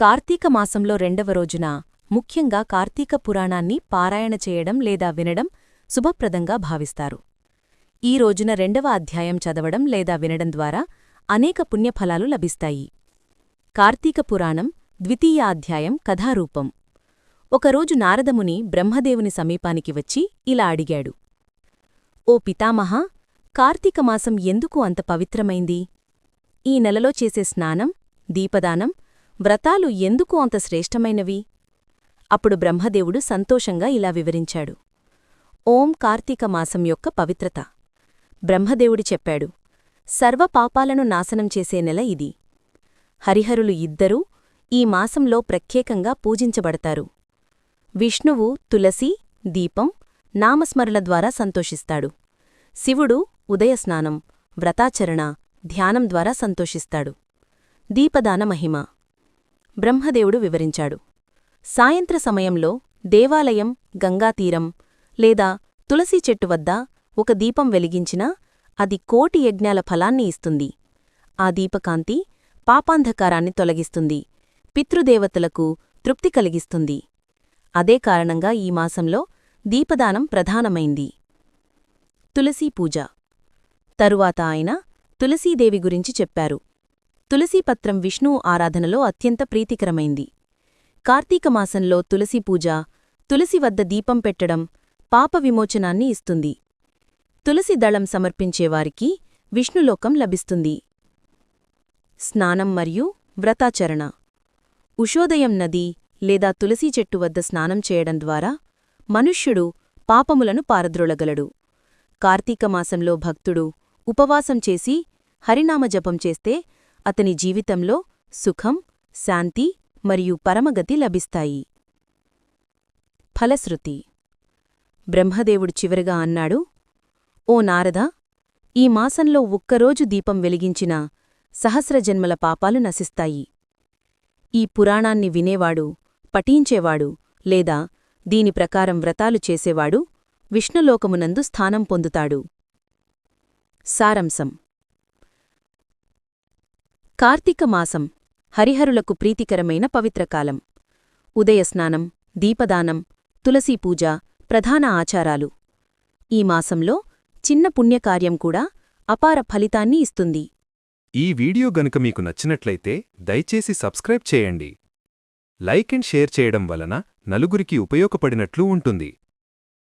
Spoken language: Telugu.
కార్తీక మాసంలో రెండవ రోజున ముఖ్యంగా కార్తీక పురాణాన్ని పారాయణ చేయడం లేదా వినడం శుభప్రదంగా భావిస్తారు. ఈ రోజున రెండవ అధ్యాయం చదవడం లేదా వినడం ద్వారా అనేక పుణ్యఫలాలు లభిస్తాయి. కార్తీక పురాణం ద్వితీయ అధ్యాయం కథారూపం. ఒకరోజు నారదముని బ్రహ్మదేవుని సమీపానికి వచ్చి ఇలా అడిగాడు. ఓ పితామహ కార్తీక మాసం ఎందుకు అంత పవిత్రమైంది? ఈ నెలలో చేసే స్నానం దీపదానం వ్రతాలు ఎందుకు అంత శ్రేష్టమైనవి? అప్పుడు బ్రహ్మదేవుడు సంతోషంగా ఇలా వివరించాడు. ఓం కార్తీక మాసం యొక్క పవిత్రత. బ్రహ్మదేవుడు చెప్పాడు సర్వ పాపాలను నాశనం చేసే నెల ఇది. హరిహరులు ఇద్దరూ ఈ మాసంలో ప్రత్యేకంగా పూజించబడతారు. విష్ణువు తులసి దీపం నామస్మరణ ద్వారా సంతోషిస్తాడు. శివుడు ఉదయస్నానం వ్రతాచరణ ధ్యానం ద్వారా సంతోషిస్తాడు. దీపదాన మహిమ. బ్రహ్మదేవుడు వివరించాడు. సాయంత్ర సమయంలో దేవాలయం గంగాతీరం లేదా తులసీ చెట్టు వద్ద ఒక దీపం వెలిగించినా అది కోటి యజ్ఞాల ఫలాన్ని ఇస్తుంది. ఆ దీపకాంతి పాపాంధకారాన్ని తొలగిస్తుంది. పితృదేవతలకు తృప్తి కలిగిస్తుంది. అదే కారణంగా ఈ మాసంలో దీపదానం ప్రధానమైంది. తులసీ పూజ తరువాత ఆయన తులసీదేవి గురించి చెప్పారు. తులసీపత్రం విష్ణువు ఆరాధనలో అత్యంత ప్రీతికరమైంది. కార్తీక మాసంలో తులసి పూజ తులసి వద్ద దీపం పెట్టడం పాప విమోచనాన్ని ఇస్తుంది. తులసి దళం సమర్పించేవారికి విష్ణులోకం లభిస్తుంది. స్నానం మరియు వ్రతాచరణ. ఉషోదయం నది లేదా తులసీ చెట్టు వద్ద స్నానం చేయడం ద్వారా మనుష్యుడు పాపములను పారద్రోళగలడు కార్తీక మాసంలో భక్తుడు ఉపవాసం చేసి హరినామ జపం చేస్తే అతని జీవితంలో సుఖం శాంతి మరియు పరమగతి లభిస్తాయి. ఫలశ్రుతి. బ్రహ్మదేవుడు చివరిగా అన్నాడు ఓ నారద ఈ మాసంలో ఒక్కరోజు దీపం వెలిగించిన సహస్రజన్మల పాపాలు నశిస్తాయి. ఈ పురాణాన్ని వినేవాడు పఠించేవాడు లేదా దీని ప్రకారం వ్రతాలు చేసేవాడు విష్ణులోకమునందు స్థానం పొందుతాడు. సారంశం. కార్తీక మాసం హరిహరులకు ప్రీతికరమైన పవిత్రకాలం. ఉదయస్నానం దీపదానం తులసీపూజ ప్రధాన ఆచారాలు. ఈ మాసంలో చిన్న పుణ్యకార్యం కూడా అపార ఫలితాన్ని ఇస్తుంది. ఈ వీడియో గనుక మీకు నచ్చినట్లయితే దయచేసి సబ్స్క్రైబ్ చేయండి. లైక్ అండ్ షేర్ చేయడం వలన నలుగురికి ఉపయోగపడినట్లు ఉంటుంది.